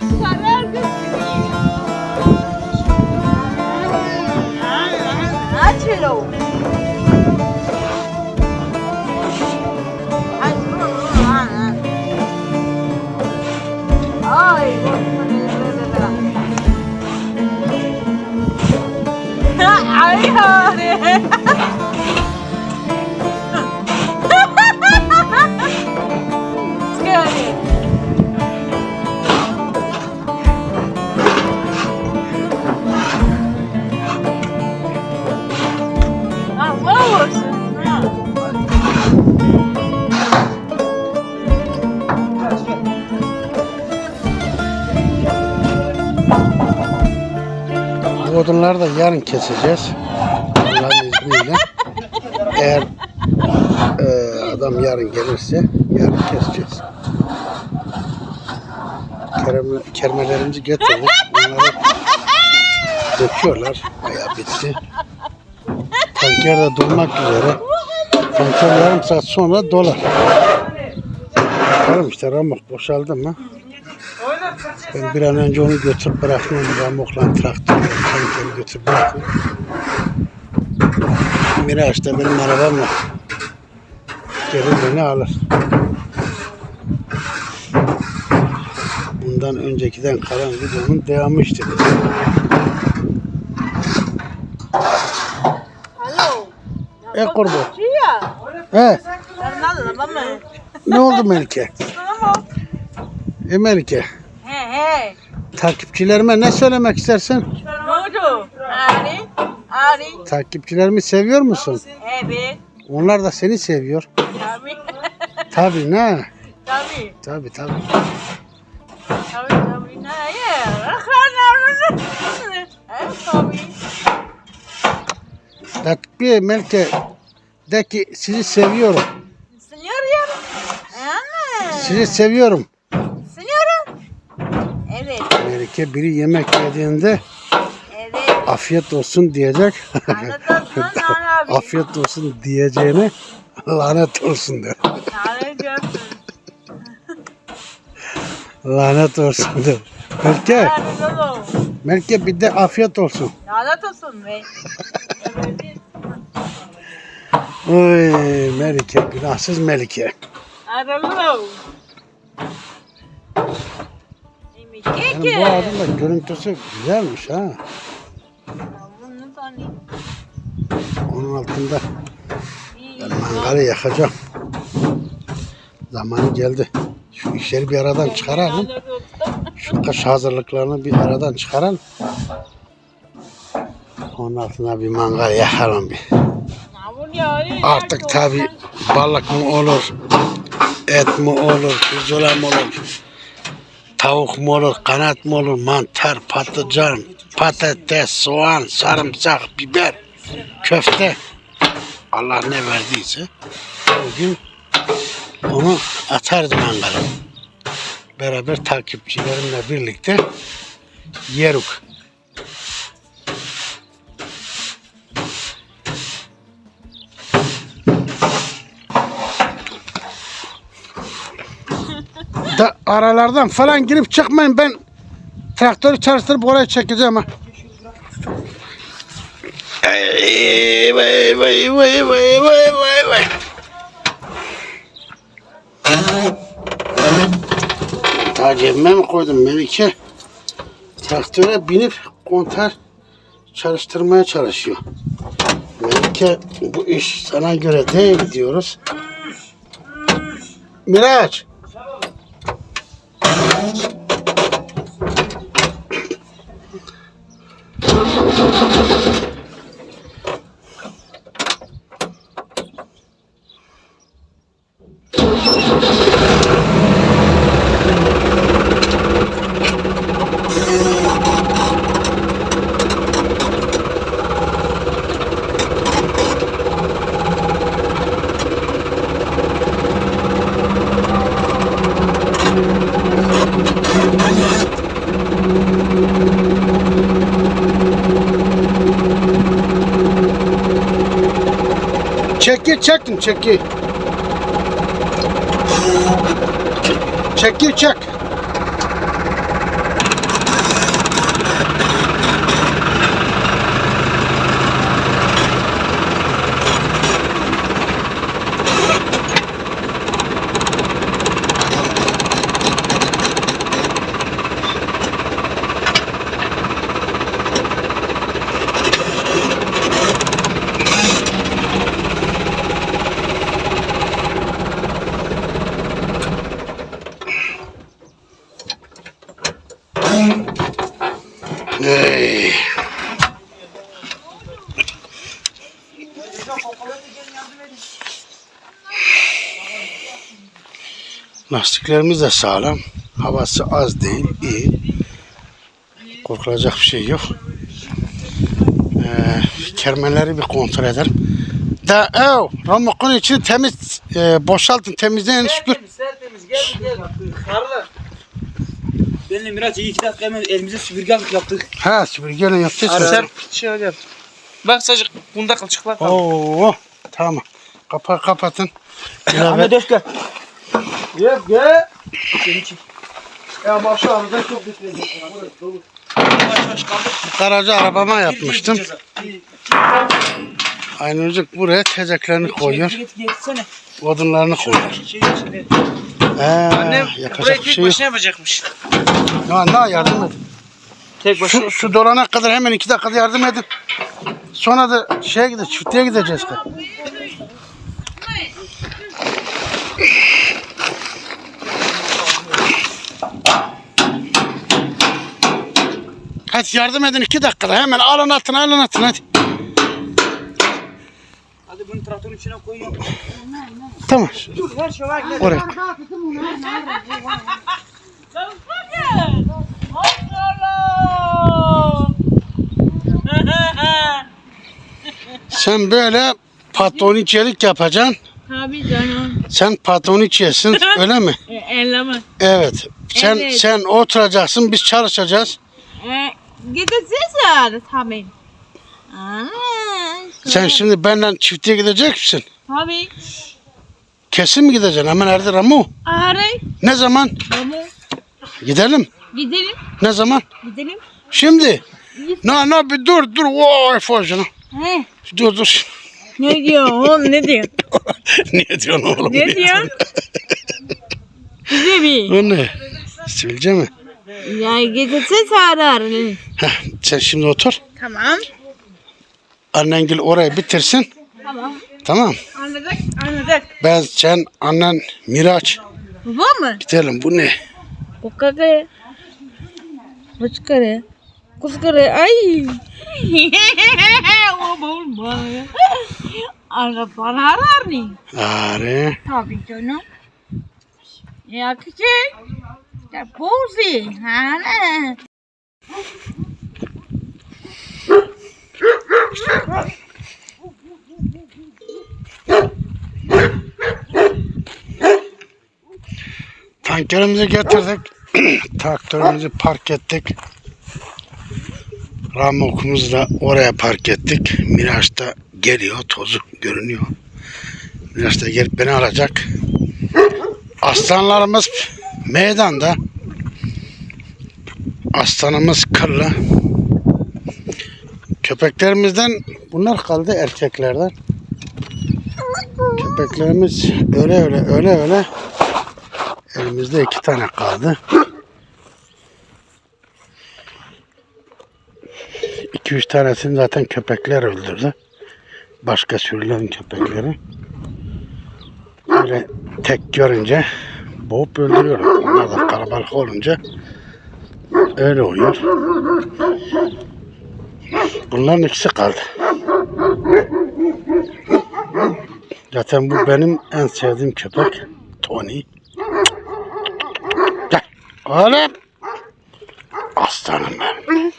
Dios odunları da yarın keseceğiz. Allah'ın izniyle. Eğer e, adam yarın gelirse yarın keseceğiz. Kereme, kermelerimizi getirdik. Onları döküyorlar. Bayağı bitti. Tanker de dolmak üzere. Tanker yarım saat sonra dolar. Bakalım işte ramuk boşaldı mı? Ben bir an önce onu götür bırakmam. Ramukla traktör, tankeri götür bırakmam. Miraç da benim arabamla gelir beni alır. Bundan öncekiden kalan videonun devamı işte. E kurbu. He, ne oldu Melike? E Melike, He he. takipçilerime ne söylemek istersin? Ari. Ari. Takipçilerimi seviyor musun? Evet. Onlar da seni seviyor. Tabii. Tabii ne? Tabii. Tabii tabii. Tabii tabii. Ne tabii. Bir Melike de ki sizi seviyorum. Sınıyorum. Ana. Sizi seviyorum. Sınıyorum. Evet. Melike biri yemek yediğinde. Afiyet olsun diyecek. Afiyet olsun diyeceğine lanet olsun. Anlatırsın. Lanet olsun. Melike, Anlatırsın. Melike bir de afiyet olsun. Anlatırsın be. Oy Melike, günahsız Melike. Neymiş? Yani bu ağacın da görüntüsü güzelmiş ha. Onun altında ben mangalı yakacağım. Zamanı geldi. Şu işleri bir aradan çıkaralım. Şu kış hazırlıklarını bir aradan çıkaralım. Onun altına bir mangal yakalım bir. Artık tabi balık mı olur, et mi olur, pirzola mı olur, tavuk mu olur, kanat mı olur, mantar, patlıcan, patates, soğan, sarımsak, biber, köfte. Allah ne verdiyse bugün onu atarız mangala. Beraber takipçilerimle birlikte yeruk. da aralardan falan girip çıkmayın ben traktörü çalıştırıp oraya çekeceğim ha. Ey, vay vay vay vay vay vay vay. Ta cebime mi koydum Melike? Traktöre binip kontar çalıştırmaya çalışıyor. Melike bu iş sana göre değil diyoruz. Miraç. Çekir çekin çekir. Çekir çek. Lastiklerimiz de sağlam. Havası az değil, iyi. Korkulacak bir şey yok. Ee, kermeleri bir kontrol edelim. Da ev, ramokun içini temiz e, boşaltın, temizleyin. Tertemiz, tertemiz. Gel gel. Karılar. Benimle Miraç iyi iki dakika hemen elimize süpürge yaptık. Ha süpürgeyle yaptıysa. Sen şöyle yap. Bak sadece bunda kılçıklar kaldı. Oo, tamam. Kapağı kapatın. İlave, dök gel. Gel. Seni çek. Ya bak şu arada çok dolu. Kaldır. garajı arabama yapmıştım. Aynurcuk buraya tezeklerini koyuyor. Odunlarını koyuyor. Şey içinde. Ee, Annem burayı bir tek şey başına yapacakmış. Ya, ne yardım edin. Tek başına. Şu, şu dolana kadar hemen iki dakikada yardım edin. Sonra da şeye gideceğiz, çiftliğe gideceğiz. Hadi yardım edin iki dakikada hemen alın atın alın atın hadi. Hadi bunu traktörün içine koyuyorum. Tamam. Dur her şey var. Gel. Oraya. Sen böyle patroniçelik yapacaksın. Tabii canım. Sen patroniçesin öyle mi? E, elleme. Evet. Sen Evet. sen oturacaksın biz çalışacağız. E, gideceğiz tabii. Aa, Sen şimdi benden çiftliğe gidecek misin? Tabii. Kesin mi gideceksin? Hemen Erdi Ramu. Arey. Ne zaman? Baba. Gidelim. Gidelim. Ne zaman? Gidelim. Şimdi. Na na bir dur dur. Vay fojana. He. Dur dur. Ne diyor oğlum ne diyor? Niye diyorsun oğlum? Ne diyor? Bize bir. O ne? Sivilce mi? Ya arar. Heh, sen şimdi otur. Tamam. Annen gel orayı bitirsin. Tamam. Tamam. Anladık. Anladık. Ben, sen, annen, Miraç. Baba mı? Gidelim. Bu ne? Kukare. Kuskare. Kuskare. Ay. o bomba. Ana bana arar ni. Are. Tabii canım. Ya küçük. Ya bozi. Ha ne? Tankerimizi getirdik. Traktörümüzü park ettik. Ramokumuzu da oraya park ettik. Miraç da geliyor. Tozu görünüyor. Miraç da gelip beni alacak. Aslanlarımız meydanda. Aslanımız kırlı. Köpeklerimizden bunlar kaldı erkeklerden. Köpeklerimiz öyle öyle öyle öyle Elimizde iki tane kaldı. İki üç tanesini zaten köpekler öldürdü. Başka sürülerin köpekleri. Böyle tek görünce boğup öldürüyorlar. Onlar da kalabalık olunca öyle oluyor. Bunların ikisi kaldı. Zaten bu benim en sevdiğim köpek. Tony. Gel. Oğlum. Aslanım benim.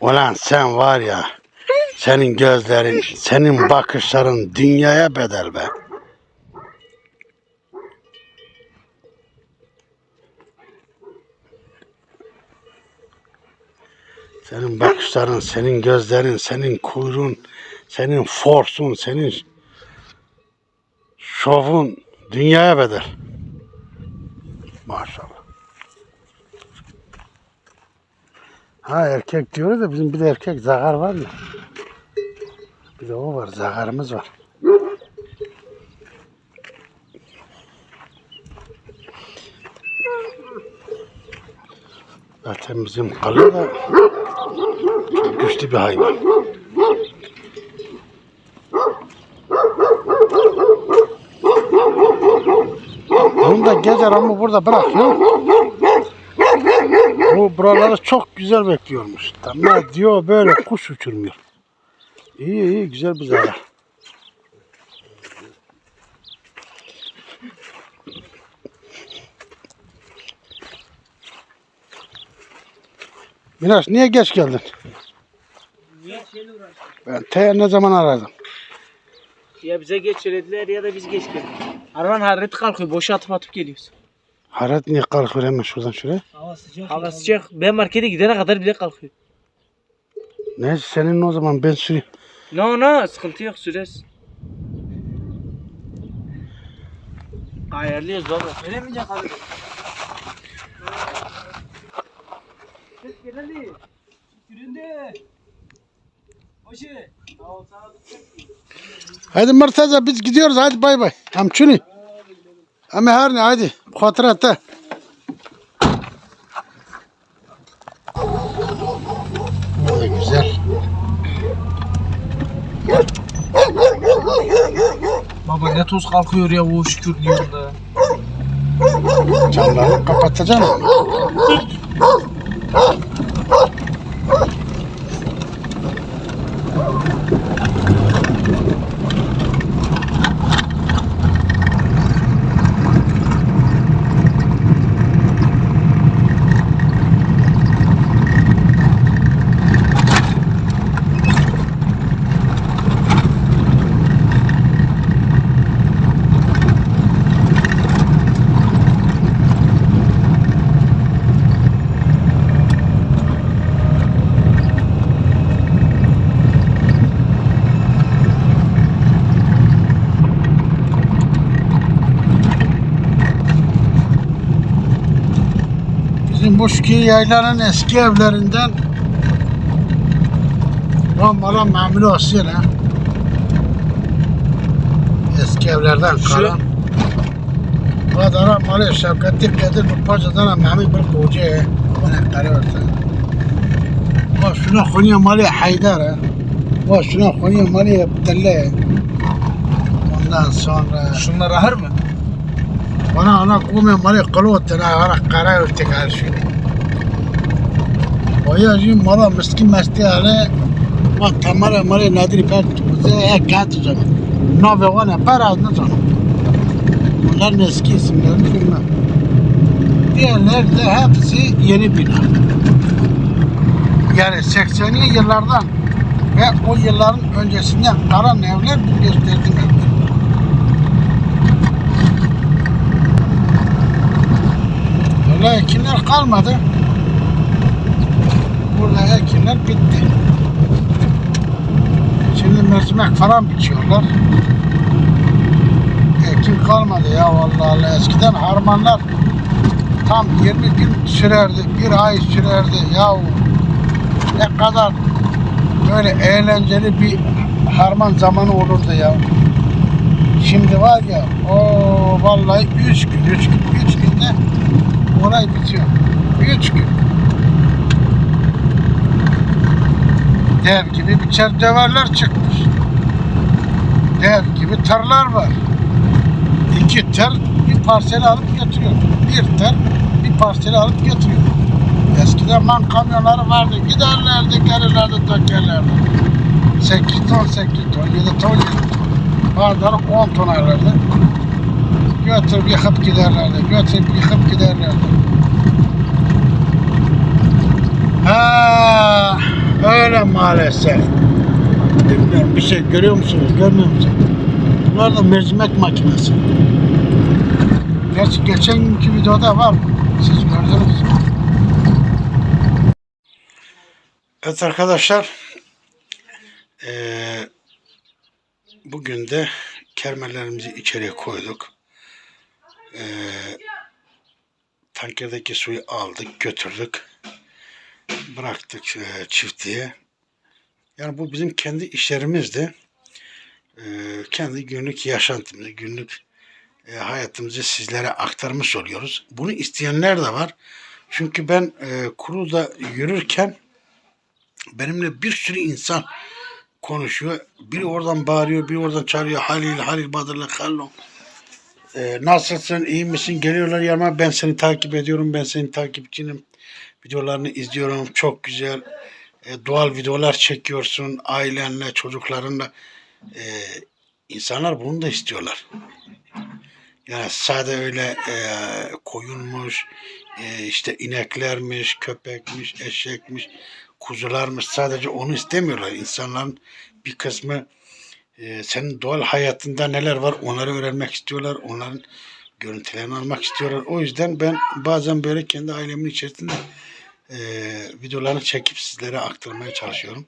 Ulan sen var ya. Senin gözlerin, senin bakışların dünyaya bedel be. Senin bakışların, senin gözlerin, senin kuyruğun, senin forsun, senin şovun dünyaya bedel. Maşallah. Ha erkek diyoruz da bizim bir de erkek zagar var ya. Bir de o var, zagarımız var. Zaten bizim kalı da güçlü bir hayvan. Onu da gece ama burada bırakıyor. Bu buraları çok güzel bekliyormuş. Tamam diyor böyle kuş uçurmuyor. İyi iyi güzel bir zarar. Miraç niye geç geldin? Niye? Ben te ne zaman aradım? Ya bize geç söylediler ya da biz geç geldik. Arabanın harareti kalkıyor. Boşa atıp atıp geliyoruz. Haret niye kalkıyor hemen şuradan şuraya? Hava sıcak. Hava sıcak. Ben markete gidene kadar bile kalkıyor. Neyse senin o zaman ben süreyim. No no sıkıntı yok süreriz. Ayarlıyoruz baba. Veremeyecek abi. Hoşi. Tamam sana Hadi Murtaza biz gidiyoruz hadi bay bay. Hamçuni. Ama her ne hadi. Hatırat da. Bu da güzel. Baba ne toz kalkıyor ya bu şükür diyorum da. Camları kapatacağım. olmuş ki yaylanın eski evlerinden Rombala mamülü olsun ha. Eski evlerden kalan. Badara malı şefkatli kedir bu paçadan mamül bir koca. Bana karar Ve şuna konuya malı haydar ha. Ve şuna konuya malı yaptılar. Ondan sonra... Şunlar ahır mı? Bana ana kume malı kılıvı tına ara karar ötük her şeyi. ويا جي مرة مسكين مستي على ما تمر مالي نادري بات زي هيك كات جن نوفي وانا برا نزن Bunlar eski isimlerini bilmem. Diğerleri de hepsi yeni bina. Yani 80'li yıllardan ve o yılların öncesinden kalan evler bu gösterdiğim evler. Öyle ekinler kalmadı. Burada ekinler bitti. Şimdi mercimek falan biçiyorlar. Ekin kalmadı ya vallahi Allah. Eskiden harmanlar tam 20 gün sürerdi, bir ay sürerdi. Ya ne kadar böyle eğlenceli bir harman zamanı olurdu ya. Şimdi var ya o vallahi 3 gün, 3 gün, 3 günde olay bitiyor. Üç gün. Dev gibi biçer döverler çıkmış. Dev gibi tarlar var. İki ter bir parseli alıp götürüyor. Bir ter bir parseli alıp götürüyor. Eskiden man kamyonları vardı. Giderlerdi, gelirlerdi, dökerlerdi. 8 ton, 8 ton, 7 ton, 7 ton. Bazıları 10 ton alırdı. Götürüp yıkıp giderlerdi. Götürüp yıkıp giderlerdi. Ha, öyle maalesef. Bilmiyorum bir şey görüyor musunuz, görmüyor musunuz? Bunlar da mercimek makinesi. Geç, geçen günkü videoda var. Siz gördünüz. Evet arkadaşlar. Eee bugün de kermelerimizi içeriye koyduk. Eee tankerdeki suyu aldık, götürdük. Bıraktık eee, çiftliğe. Yani bu bizim kendi işlerimizdi. Eee, kendi günlük yaşantımızı, günlük eee, hayatımızı sizlere aktarmış oluyoruz. Bunu isteyenler de var. Çünkü ben eee kuruda yürürken benimle bir sürü insan konuşuyor. Biri oradan bağırıyor, biri oradan çağırıyor. Halil, Halil Badır'la Hallo. Ee, nasılsın, iyi misin? Geliyorlar yanıma. Ben seni takip ediyorum. Ben senin takipçinim. Videolarını izliyorum. Çok güzel. e, doğal videolar çekiyorsun. Ailenle, çocuklarınla. Ee, insanlar bunu da istiyorlar. Yani sade öyle e, koyunmuş, e, işte ineklermiş, köpekmiş, eşekmiş, kuzularmış. Sadece onu istemiyorlar. İnsanların bir kısmı e, senin doğal hayatında neler var onları öğrenmek istiyorlar. Onların görüntülerini almak istiyorlar. O yüzden ben bazen böyle kendi ailemin içerisinde e, videolarını çekip sizlere aktarmaya çalışıyorum.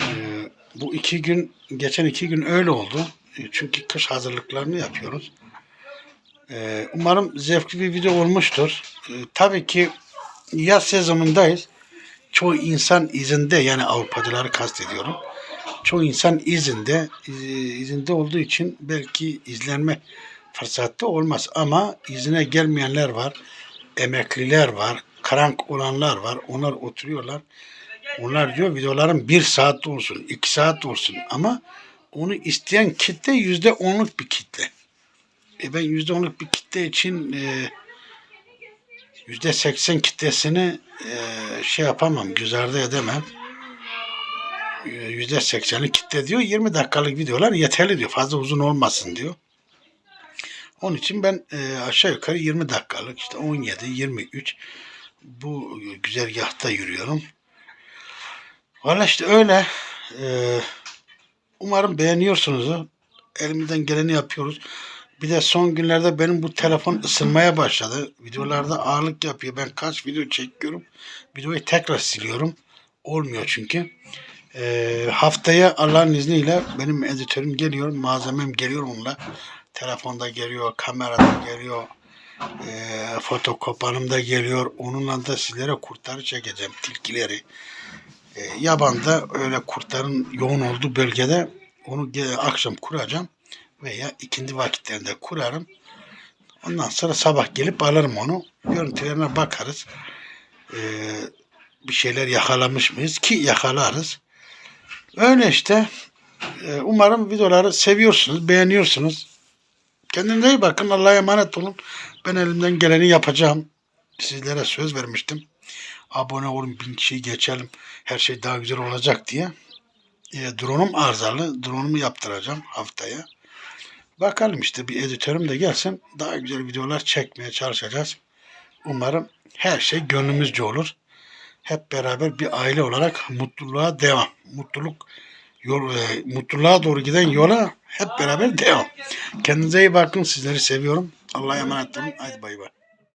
E, bu iki gün, geçen iki gün öyle oldu. E, Çünkü kış hazırlıklarını yapıyoruz. E, umarım zevkli bir video olmuştur. E, tabii ki yaz sezonundayız. Çoğu insan izinde yani Avrupacıları kastediyorum çoğu insan izinde izinde olduğu için belki izlenme fırsatı olmaz. Ama izine gelmeyenler var emekliler var karank olanlar var. Onlar oturuyorlar. Onlar diyor videolarım bir saat olsun iki saat olsun. Ama onu isteyen kitle yüzde onluk bir kitle. E ben yüzde onluk bir kitle için e, yüzde seksen kitlesini e, şey yapamam göz ardı edemem yüzde sekseni kitle diyor. 20 dakikalık videolar yeterli diyor. Fazla uzun olmasın diyor. Onun için ben e, aşağı yukarı 20 dakikalık işte 17, 23 bu güzergahta yürüyorum. Valla işte öyle. E, umarım beğeniyorsunuz. Elimizden geleni yapıyoruz. Bir de son günlerde benim bu telefon ısınmaya başladı. Videolarda ağırlık yapıyor. Ben kaç video çekiyorum. Videoyu tekrar siliyorum. Olmuyor çünkü. Ee, haftaya Allah'ın izniyle benim editörüm geliyor, malzemem geliyor onunla. Telefonda geliyor, kamerada geliyor, e, fotokopanım da geliyor. Onunla da sizlere kurtları çekeceğim, tilkileri. E, yabanda öyle kurtların yoğun olduğu bölgede onu akşam kuracağım veya ikindi vakitlerinde kurarım. Ondan sonra sabah gelip alırım onu. Görüntülerine bakarız. E, bir şeyler yakalamış mıyız ki yakalarız. Öyle işte. Ee, Umarım videoları seviyorsunuz, beğeniyorsunuz. Kendinize iyi bakın. Allah'a emanet olun. Ben elimden geleni yapacağım. Sizlere söz vermiştim. Abone olun, bin kişiyi geçelim. Her şey daha güzel olacak diye. E, drone'um arızalı. Drone'umu yaptıracağım haftaya. Bakalım işte bir editörüm de gelsin. Daha güzel videolar çekmeye çalışacağız. Umarım her şey gönlümüzce olur hep beraber bir aile olarak mutluluğa devam. Mutluluk yol, e, mutluluğa doğru giden yola hep beraber devam. Kendinize iyi bakın. Sizleri seviyorum. Allah'a emanet olun. Hadi bay bay.